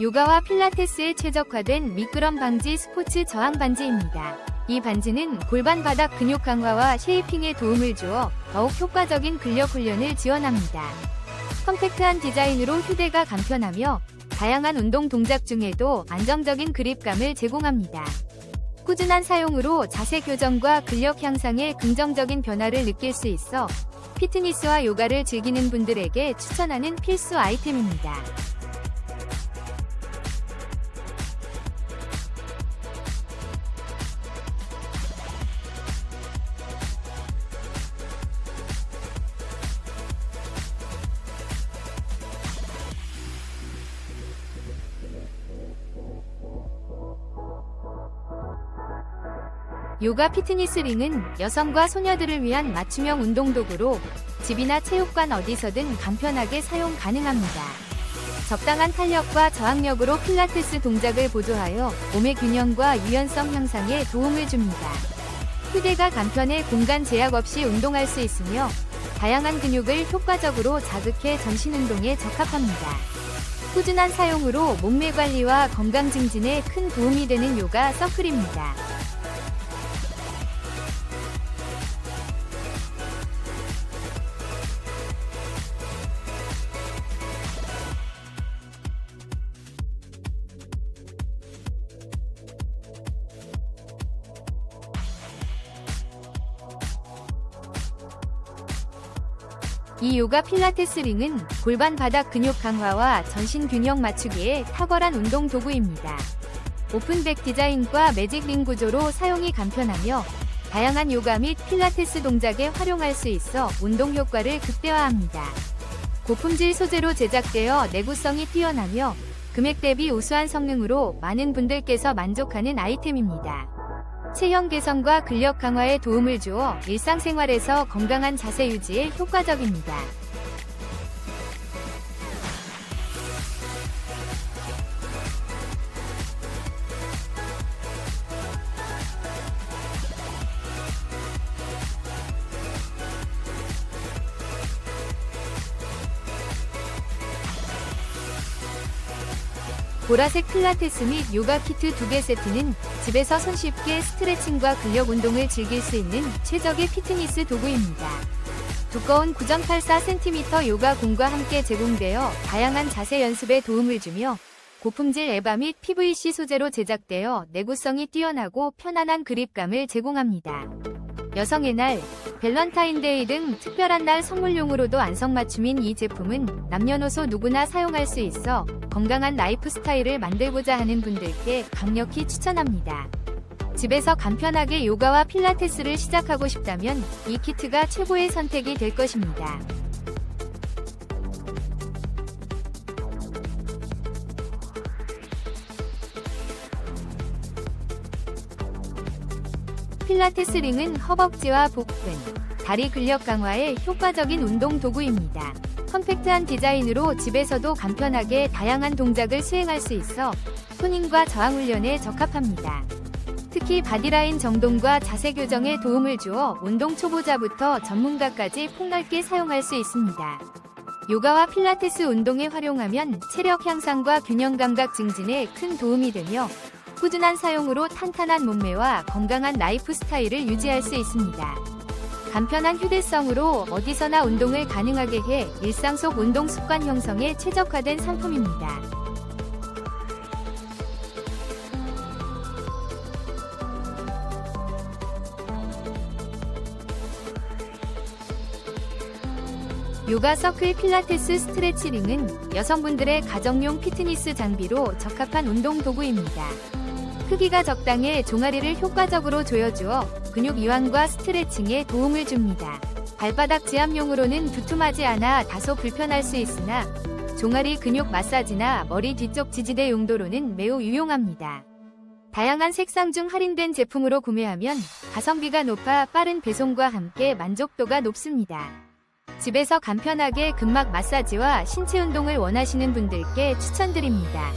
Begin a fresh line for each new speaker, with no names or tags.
요가와 필라테스에 최적화된 미끄럼 방지 스포츠 저항 반지입니다. 이 반지는 골반 바닥 근육 강화와 쉐이핑에 도움을 주어 더욱 효과적인 근력 훈련을 지원합니다. 컴팩트한 디자인으로 휴대가 간편하며 다양한 운동 동작 중에도 안정적인 그립감을 제공합니다. 꾸준한 사용으로 자세 교정과 근력 향상에 긍정적인 변화를 느낄 수 있어 피트니스와 요가를 즐기는 분들에게 추천하는 필수 아이템입니다. 요가 피트니스 링은 여성과 소녀들을 위한 맞춤형 운동 도구로 집이나 체육관 어디서든 간편하게 사용 가능합니다. 적당한 탄력과 저항력으로 필라테스 동작을 보조하여 몸의 균형과 유연성 향상에 도움을 줍니다. 휴대가 간편해 공간 제약 없이 운동할 수 있으며 다양한 근육을 효과적으로 자극해 전신 운동에 적합합니다. 꾸준한 사용으로 몸매 관리와 건강 증진에 큰 도움이 되는 요가 서클입니다. 이 요가 필라테스 링은 골반 바닥 근육 강화와 전신 균형 맞추기에 탁월한 운동 도구입니다. 오픈백 디자인과 매직 링 구조로 사용이 간편하며 다양한 요가 및 필라테스 동작에 활용할 수 있어 운동 효과를 극대화합니다. 고품질 소재로 제작되어 내구성이 뛰어나며 금액 대비 우수한 성능으로 많은 분들께서 만족하는 아이템입니다. 체형 개선과 근력 강화에 도움을 주어 일상생활에서 건강한 자세 유지에 효과적입니다. 보라색 필라테스 및 요가 키트 2개 세트는 집에서 손쉽게 스트레칭과 근력 운동을 즐길 수 있는 최적의 피트니스 도구입니다. 두꺼운 9.84cm 요가 공과 함께 제공되어 다양한 자세 연습에 도움을 주며 고품질 에바 및 PVC 소재로 제작되어 내구성이 뛰어나고 편안한 그립감을 제공합니다. 여성의 날, 밸런타인데이 등 특별한 날 선물용으로도 안성맞춤인 이 제품은 남녀노소 누구나 사용할 수 있어 건강한 라이프 스타일을 만들고자 하는 분들께 강력히 추천합니다. 집에서 간편하게 요가와 필라테스를 시작하고 싶다면 이 키트가 최고의 선택이 될 것입니다. 필라테스 링은 허벅지와 복근, 다리 근력 강화에 효과적인 운동 도구입니다. 컴팩트한 디자인으로 집에서도 간편하게 다양한 동작을 수행할 수 있어 손님과 저항 훈련에 적합합니다. 특히 바디라인 정돈과 자세 교정에 도움을 주어 운동 초보자부터 전문가까지 폭넓게 사용할 수 있습니다. 요가와 필라테스 운동에 활용하면 체력 향상과 균형 감각 증진에 큰 도움이 되며 꾸준한 사용으로 탄탄한 몸매와 건강한 라이프 스타일을 유지할 수 있습니다. 간편한 휴대성으로 어디서나 운동을 가능하게 해 일상 속 운동 습관 형성에 최적화된 상품입니다. 요가 서클 필라테스 스트레치링은 여성분들의 가정용 피트니스 장비로 적합한 운동 도구입니다. 크기가 적당해 종아리를 효과적으로 조여주어 근육 이완과 스트레칭에 도움을 줍니다. 발바닥 지압용으로는 두툼하지 않아 다소 불편할 수 있으나 종아리 근육 마사지나 머리 뒤쪽 지지대 용도로는 매우 유용합니다. 다양한 색상 중 할인된 제품으로 구매하면 가성비가 높아 빠른 배송과 함께 만족도가 높습니다. 집에서 간편하게 근막 마사지와 신체 운동을 원하시는 분들께 추천드립니다.